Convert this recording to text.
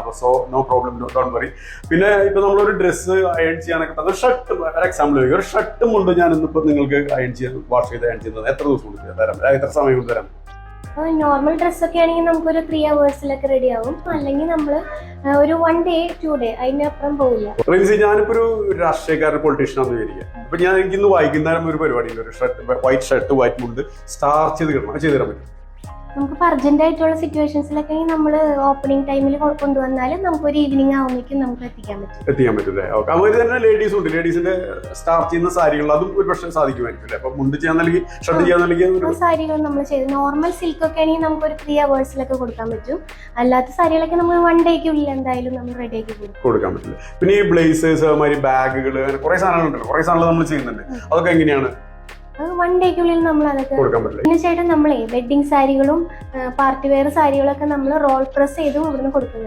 അപ്പൊ so no problem no don't worry പിന്നെ ഇപ്പൊ നമ്മളൊരു ഡ്രസ്സ് അയൺ ചെയ്യാനൊക്കെ തന്നെ ഷർട്ട് ഒരു എക്സാമ്പിൾ ഒരു ഷർട്ട് മുണ്ട് ഞാൻ ഇന്നിപ്പോ നിങ്ങൾക്ക് അയൺ ചെയ്യാൻ വാഷ് ചെയ്ത് അയൺ ചെയ്യുന്നത് എത്ര ദിവസം കൊണ്ട് തരാം? എത്ര സമയം കൊണ്ട് തരാം? നോർമൽ ഡ്രസ്സൊക്കെ ആണെങ്കിൽ നമുക്കൊരു ത്രീ അവേഴ്സിലൊക്കെ റെഡി ആവും. അല്ലെങ്കിൽ നമ്മൾ ഒരു വൺ ഡേ ടു ഡേ അതിനപ്പുറം പോവില്ല. റിൻസി ഞാനിപ്പോ ഒരു രാഷ്ട്രീയക്കാരൻ പൊളിറ്റീഷ്യൻ ആണെന്ന് വിചാരിക്കുക. അപ്പൊ ഞാൻ എനിക്ക് ഇന്ന് വൈകുന്നേരം ഒരു പരിപാടിയുണ്ട്. ഒരു ഷർട്ട് വൈറ്റ് ഷർട്ട് വൈറ്റ് മുണ്ട് സ്റ്റാർ ചെയ്ത് കിട്ടണം. ചെയ്ത് തരാൻ പറ്റും. നമുക്ക് അർജന്റ് ആയിട്ടുള്ള സിറ്റുവേഷൻസിലൊക്കെ നമ്മൾ ഓപ്പണിംഗ് ടൈമിൽ കൊണ്ടുവന്നാൽ നമുക്ക് ഒരു ഈവനിങ് ആവുമ്പോഴേക്കും നമുക്ക് എത്തിക്കാൻ പറ്റും. എത്തിക്കാൻ പറ്റില്ലേ ഓക്കെ അതുപോലെ തന്നെ ലേഡീസ് ഉണ്ട്. ലേഡീസിന്റെ സ്റ്റാർട്ട് ചെയ്യുന്ന സാരികൾ അതും ഒരു പക്ഷേ സാധിക്കുമായിരിക്കും അല്ലേ അപ്പൊ മുണ്ട് ചെയ്യാൻ നൽകി ഷർട്ട് ചെയ്യാൻ നൽകി സാരികൾ നമ്മൾ ചെയ്ത് നോർമൽ സിൽക്ക് ഒക്കെ ആണെങ്കിൽ നമുക്ക് ഒരു ത്രീ അവേഴ്സിലൊക്കെ കൊടുക്കാൻ പറ്റും. അല്ലാത്ത സാരികളൊക്കെ നമ്മൾ വൺ ഡേക്കുള്ളിൽ എന്തായാലും നമ്മൾ റെഡി ആക്കി കൊടുക്കാൻ പറ്റില്ല? പിന്നെ ഈ ബ്ലേസേഴ്സ് അതുമാതിരി ബാഗുകൾ അങ്ങനെ കുറെ സാധനങ്ങളുണ്ടല്ലോ. കുറെ സാധനങ്ങൾ നമ്മൾ ചെയ്യുന്നുണ്ട്. അതൊക്കെ എങ്ങനെയാണ്? വൺ ഡേക്കുള്ളിൽ നമ്മൾ അതൊക്കെ പിന്നെ ചേട്ടൻ നമ്മളെ വെഡിങ് സാരികളും പാർട്ടി വെയർ സാരികളൊക്കെ നമ്മൾ റോൾ പ്രസ് ചെയ്തും ഇവിടുന്ന് കൊടുക്കുന്നുണ്ട്.